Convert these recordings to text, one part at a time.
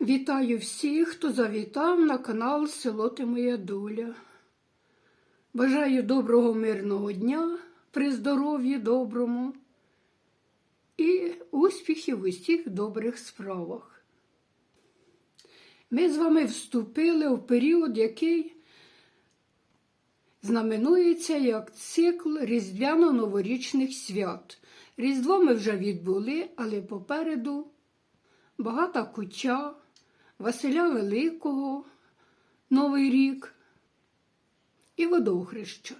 Вітаю всіх, хто завітав на канал Село Ти Моя Доля. Бажаю доброго мирного дня, при здоров'ї доброму і успіхів у всіх добрих справах. Ми з вами вступили в період, який знаменується як цикл різдвяно-новорічних свят. Різдво ми вже відбули, але попереду Багата Куча, Василя Великого, Новий рік і водохреща.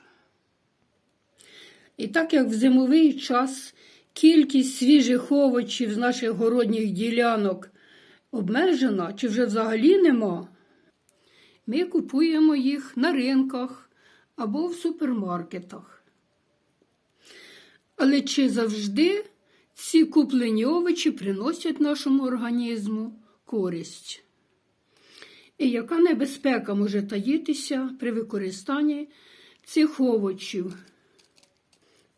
І так як в зимовий час кількість свіжих овочів з наших городніх ділянок обмежена чи вже взагалі нема, ми купуємо їх на ринках або в супермаркетах. Але чи завжди ці куплені овочі приносять нашому організму користь? І яка небезпека може таїтися при використанні цих овочів?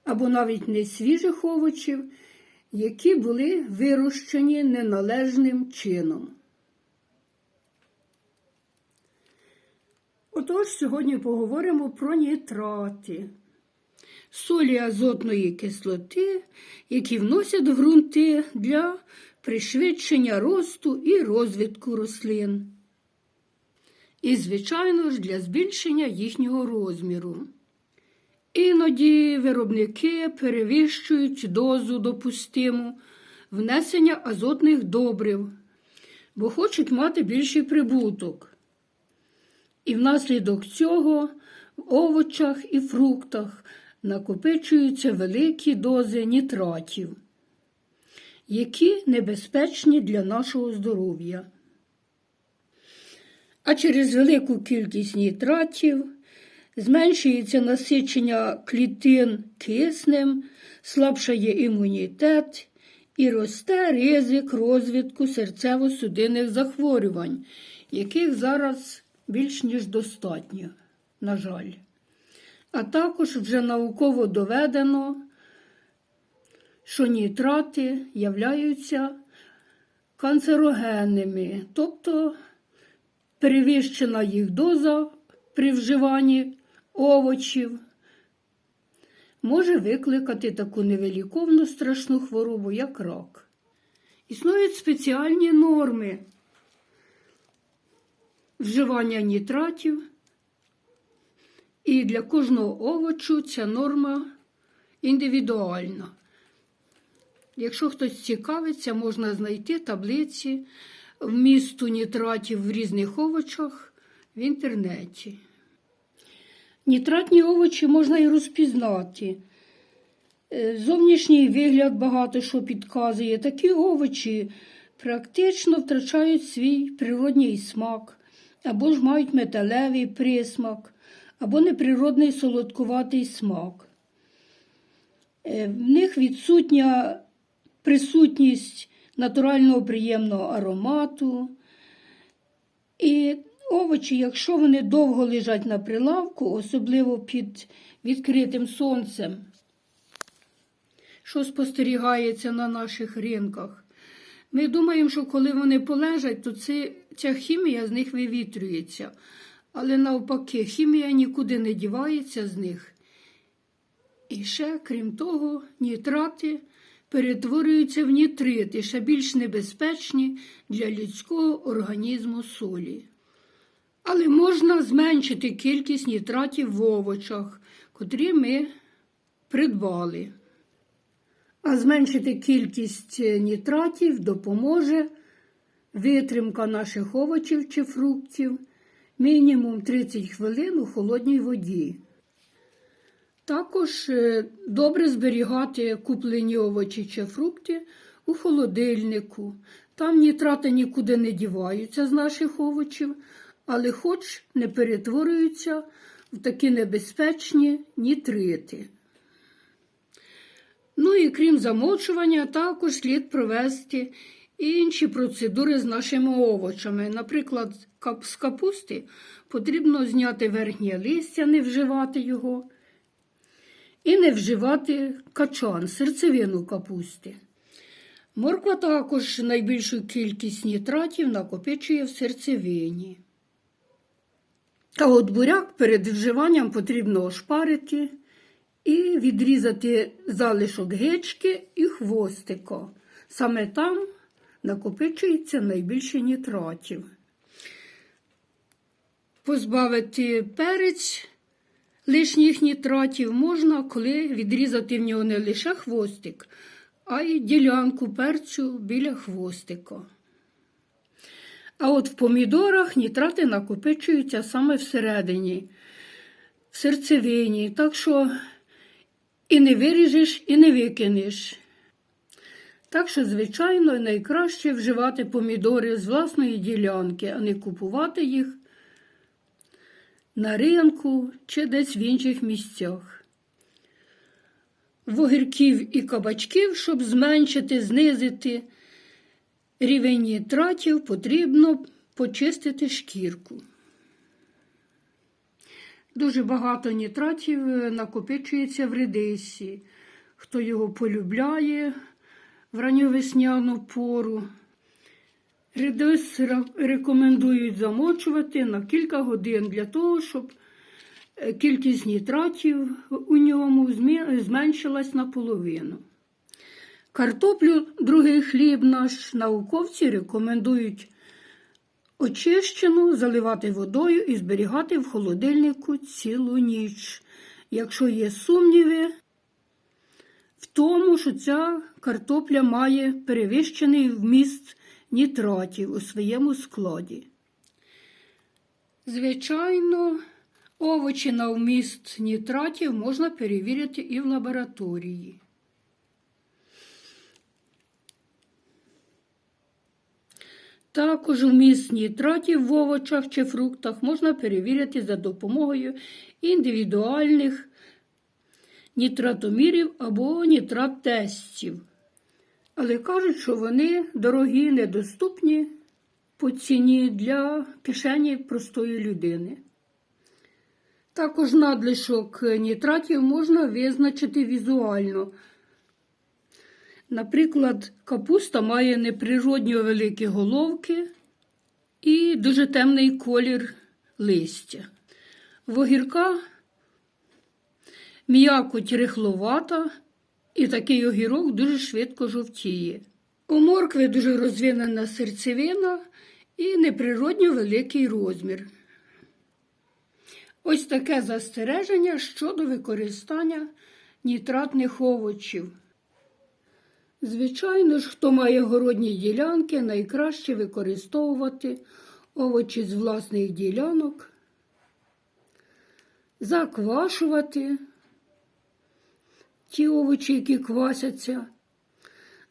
Або навіть не свіжих овочів, які були вирощені неналежним чином. Отож, сьогодні поговоримо про нітрати солі азотної кислоти, які вносять в ґрунти для пришвидшення росту і розвитку рослин. І, звичайно ж, для збільшення їхнього розміру. Іноді виробники перевищують дозу допустиму внесення азотних добрив, бо хочуть мати більший прибуток. І внаслідок цього в овочах і фруктах накопичуються великі дози нітратів, які небезпечні для нашого здоров'я. А через велику кількість нітратів зменшується насичення клітин киснем, слабшає імунітет і росте ризик розвитку серцево-судинних захворювань, яких зараз більш ніж достатньо, на жаль. А також вже науково доведено, що нітрати являються канцерогенними, тобто перевищена їх доза при вживанні овочів може викликати таку невиліковну страшну хворобу, як рак. Існують спеціальні норми вживання нітратів. І для кожного овочу ця норма індивідуальна. Якщо хтось цікавиться, можна знайти таблиці вмісту нітратів в різних овочах в інтернеті. Нітратні овочі можна і розпізнати. Е, Зовнішній вигляд багато що підказує. Такі овочі практично втрачають свій природній смак або ж мають металевий присмак або неприродний солодкуватий смак. Е, В них відсутня присутність натурального приємного аромату. І овочі, якщо вони довго лежать на прилавку, особливо під відкритим сонцем, що спостерігається на наших ринках, ми думаємо, що коли вони полежать, то це, ця хімія з них вивітрюється. Але навпаки, хімія нікуди не дівається з них. І ще, крім того, нітрати перетворюються в нітрити, ще більш небезпечні для людського організму солі. Але можна зменшити кількість нітратів в овочах, котрі ми придбали. А зменшити кількість нітратів допоможе витримка наших овочів чи фруктів мінімум 30 хвилин у холодній воді. Також е, добре зберігати куплені овочі чи фрукти у холодильнику. Там нітрати нікуди не діваються з наших овочів, але хоч не перетворюються в такі небезпечні нітрити. Ну і крім замочування, також слід провести інші процедури з нашими овочами. Наприклад, з капусти потрібно зняти верхнє листя, не вживати його, і не вживати качан, серцевину капусти. Морква також найбільшу кількість нітратів накопичує в серцевині. Та от буряк перед вживанням потрібно ошпарити і відрізати залишок гечки і хвостика. Саме там накопичується найбільше нітратів. Позбавити перець лишніх нітратів можна, коли відрізати в нього не лише хвостик, а й ділянку перцю біля хвостика. А от в помідорах нітрати накопичуються саме всередині, в серцевині, так що і не виріжеш, і не викинеш. Так що, звичайно, найкраще вживати помідори з власної ділянки, а не купувати їх на ринку чи десь в інших місцях. Вогірків і кабачків, щоб зменшити, знизити рівень нітратів, потрібно почистити шкірку. Дуже багато нітратів накопичується в редисі. Хто його полюбляє в ранньовесняну пору. Редис рекомендують замочувати на кілька годин для того, щоб е, кількість нітратів у ньому зменшилась наполовину. Картоплю, другий хліб наш науковці рекомендують очищену заливати водою і зберігати в холодильнику цілу ніч. Якщо є сумніви в тому, що ця картопля має перевищений вміст нітратів у своєму складі. Звичайно, овочі на вміст нітратів можна перевірити і в лабораторії. Також вміст нітратів в овочах чи фруктах можна перевірити за допомогою індивідуальних нітратомірів або нітрат-тестів. Але кажуть, що вони дорогі, недоступні по ціні для кишені простої людини. Також надлишок нітратів можна визначити візуально. Наприклад, капуста має неприродньо великі головки і дуже темний колір листя. В огірка м'якоть рихловата, і такий огірок дуже швидко жовтіє. У моркви дуже розвинена серцевина і неприродньо великий розмір. Ось таке застереження щодо використання нітратних овочів. Звичайно ж, хто має городні ділянки, найкраще використовувати овочі з власних ділянок, заквашувати ті овочі, які квасяться,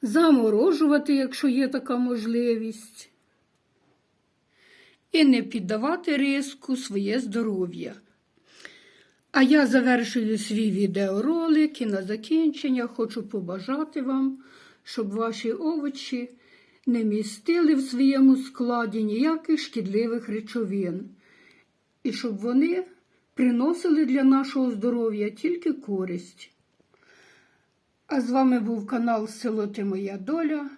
заморожувати, якщо є така можливість, і не піддавати риску своє здоров'я. А я завершую свій відеоролик і на закінчення хочу побажати вам, щоб ваші овочі не містили в своєму складі ніяких шкідливих речовин, і щоб вони приносили для нашого здоров'я тільки користь. А з вами був канал Село Ти Моя Доля.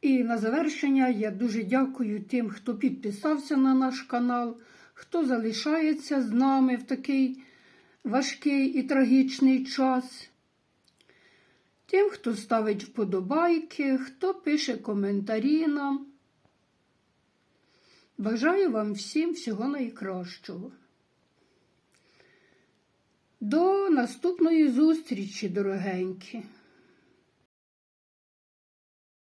І на завершення я дуже дякую тим, хто підписався на наш канал, хто залишається з нами в такий важкий і трагічний час. Тим, хто ставить вподобайки, хто пише коментарі нам. Бажаю вам всім всього найкращого. До наступної зустрічі, дорогенькі!